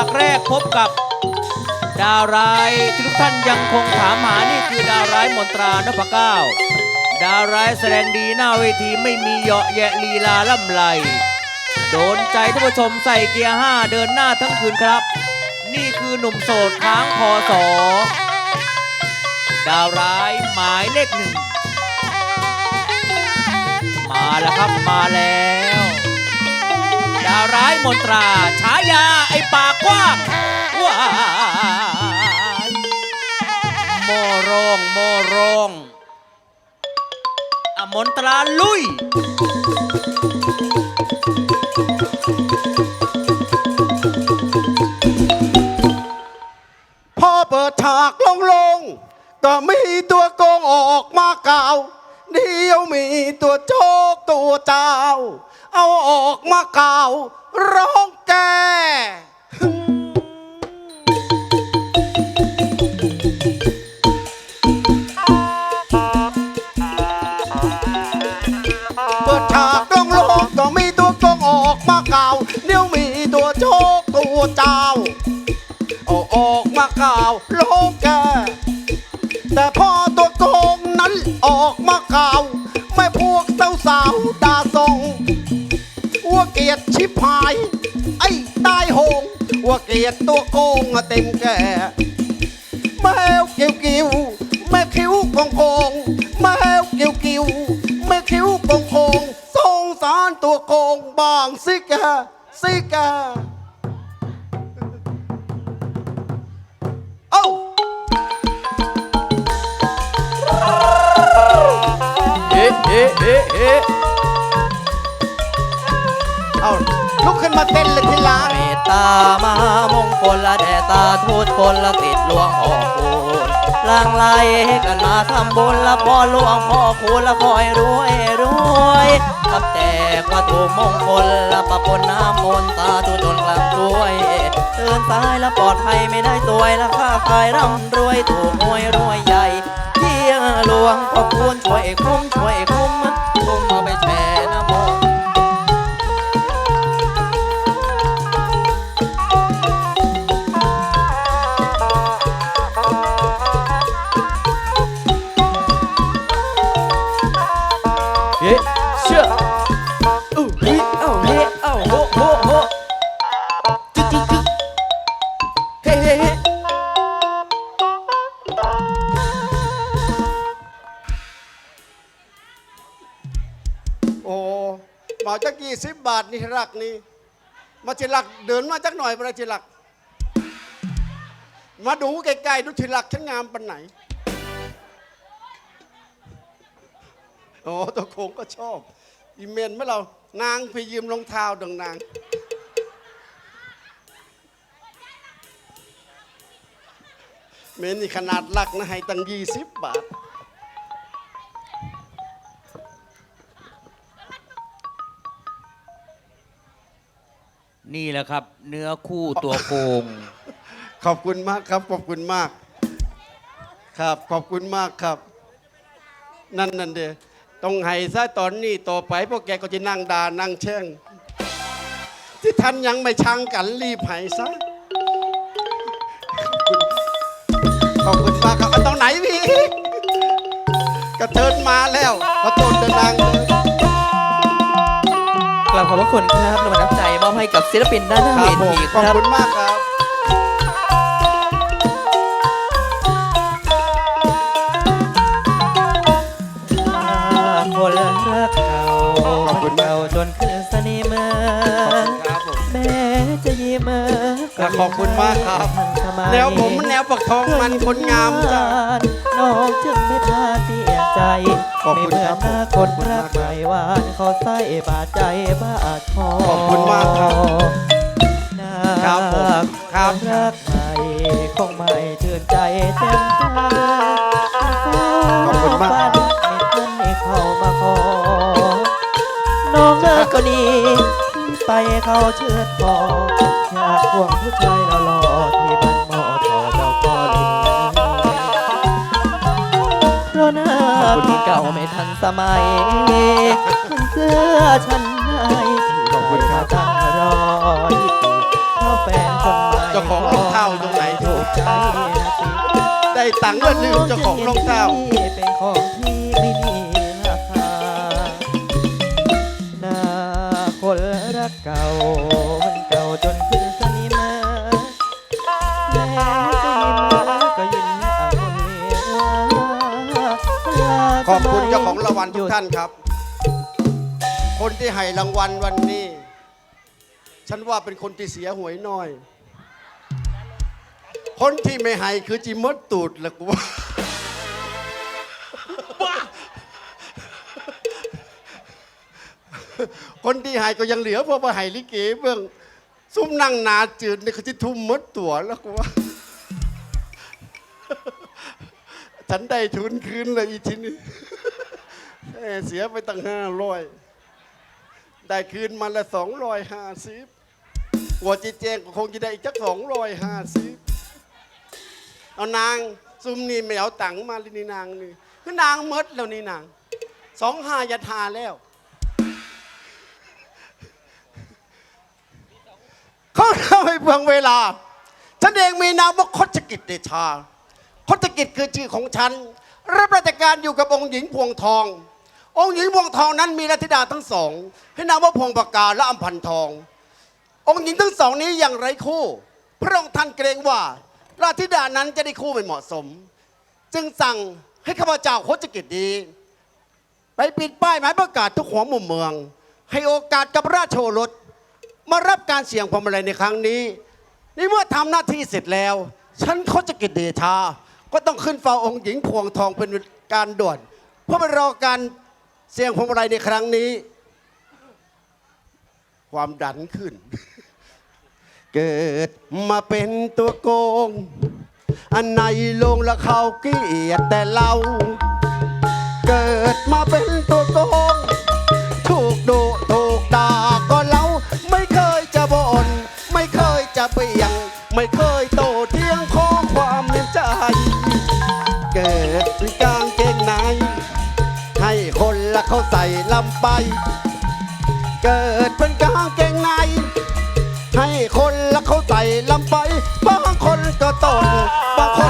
ากแรกพบกับ ดาวร้ายที่ทุกท่านยังคงถามหานี่คือดาวร้ายมนตรานพเก้า ดาวร้ายแสดงดีหน้าเวทีไม่มีเหยาะแยะลีลาล่ำไหลโดนใจท่านผู้ชมใส่เกียร์ห้าเดินหน้าทั้งคืนครับ นี่คือหนุ่มโสดค้างพอสอดาวร้ายหมายเลขหนึ่ง มาแล้วครับมาแล้วาวร้ายมนตราฉายาไอ้ปากกว้างว้ายโมโรงโมโรงอะมนตราลุยพอเปิดฉากลงลง ก็มีตัวโกงออกมาเก่าว เดียวมีตัวโจกตัวเจ้า เอาออกมาเก่าวร้องแก ขาวไม่พวกสาวสาวๆดาทรงว่าเกียดชิบหาย ไอ้ตายโหงว่าเกียดตัวโกงเต็มแก่ เอ๊ะเอ๊ะเอ๊ะเอาลุกขึ้นมาเต้นเลยทีลานเมตตามหามงคลละแด่ตาทูตคนละติดหลวงพ่อคูณลางไหลกันมาทำบุญละพอหลวงพ่อคูณละคอยรวยรวยทับแจกวัตถุมงคลละปะปนน้ำมนต์ตาทุจนกลางช่วยเตือนตายละปลอดภัยไม่ได้ตัวยละค่าขายร่ำรวยถูกหวยรวยใหญ่เที่ยหลวงพ่อคูณช่วยคุ้ม มาจักกี่สิบบาทนี่รักนี่มาจิรักเดินมาจักหน่อยมาจิรัก มาดูใกลๆดูจิรักฉันงามปันไหนโอ้ตัวโคงก็ชอบ อีเมนเมื่อเรานางไปยืมรองเท้าดังนางเมนนี่ขนาดรักนะให้ตั้งยี่สิบบาท นี่แหละครับ เนื้อคู่ตัวโกง ขอบคุณมากครับ ขอบคุณมาก ครับ ขอบคุณมากครับ นั่นนั่นเดียต้องให้ซะตอนนี้ต่อไปพวกแกก็จะนั่งดานั่งแช่ง ที่ท่านยังไม่ชังกันรีบให้ซะขอบคุณขอบคุณมากครับเอาตรงไหนพี่กระเทินมาแล้วขอโทษเดินนางเขอบพระคุณครับรางวัลน้ำใจมอบให้กับศิลปินด้านหน้าคเวรับผมทีขคอบรับ คุณมากครับ คนรักเขาขอบคุณมาก เขาจนขึ้นสนิมเมอครับผม แม้จะยิ้มเมอครับขอบคุณมากครับทันสมัย แนวผมมันแนวปักทองมันคนงามจ้ะน้องจึงไม่พลาดเปลี่ยนใจขอบคุณไม่เหมืครัอบนหน้าขคอบนคุณรัมากกใหม่หวานเขาใส่บาดใจบาดคอขอบคุณมากครับน่าครับผมครับรักใหม่คงไม่ชื่นใจเต็มตาขอบคุณมากฟ้ดินมิตรนั้นให้เข้ามาขอน้องเลิกก็ดีไปเขาเชือดคออยากห่วงผู้ชายหล่อ ก่าไม่ทันสมัยมันเสื้อชั้นในขอบคุณครับตั้งรอยเพราแฟนคนใหม่จของรองเท้าตรงไหน ถูกใจนะสิได้ตังค์ก็ลืมเจ้าของรองเท้า เป็นของ ขอบคุณเจ้าของรางวัลทุกท่านครับ คนที่ให้รางวัลวันนี้ ฉันว่าเป็นคนที่เสียหวยน้อย คนที่ไม่ให้คือจิมดตูดแหละกูว่าคนที่ให้ก็ยังเหลือเพราะว่าให้ลิเกเบื้องซุ่มนั่งหนาจืดนี่คือที่ทุ่มหมดตัวแล้วกูว่า ฉันได้ทุนคืนเลยอีทีนี้เอ้ยเสียไปตั้งห้าร้อยได้คืนมาละสองร้อยห้าสิบกว่าจีแจงก็คงจะได้อีกจักสองร้อยห้าสิบเอานางซุมนี่ไม่เอาตังค์มาเลยนี่นางนี่คือนางมดแล้วนี่นางสองห้ายาทาแล้ว เขาทำให้เพื่องเวลาฉันเองมีนามว่าคชกิจเดชา คชกิจคือชื่อของฉัน รับราชการอยู่กับองค์หญิงพวงทอง องค์หญิงพวงทองนั้นมีราชธิดาทั้งสองให้นามว่าพวงปากกาและอัมพันทอง องค์หญิงทั้งสองนี้อย่างไรคู่ พระองค์ท่านเกรงว่า ราชธิดานั้นจะได้คู่ไม่เหมาะสม จึงสั่งให้ข้าพเจ้าคชกิจดีไปปิดป้ายหมายประกาศทุกหัวมุมเมือง ให้โอกาสกับราชโอรสมารับการเสี่ยงพวงมาลัยในครั้งนี้ นี่เมื่อทำหน้าที่เสร็จแล้ว ฉันเขาจกิจเดชา ก็ต้องขึ้นเฝ้าองค์หญิงพวงทองเป็นการด่วน เพื่อไปรอการเสี่ยงพวงมาลัยในครั้งนี้ ความดันขึ้น เกิดมาเป็นตัวโกง อันในลงและเขาเกลียดแต่เรา เกิดมาเป็นตัวโกง ถูกดุถูกด่าก็เล่าไม่เคยจะบ่นไม่เคยจะเบี่ยง ไม่เคยาใส่ลำไป เกิดเป็นกางเกงใน ให้คนละเขาใส่ลำไป บางคนก็ต้นบางคน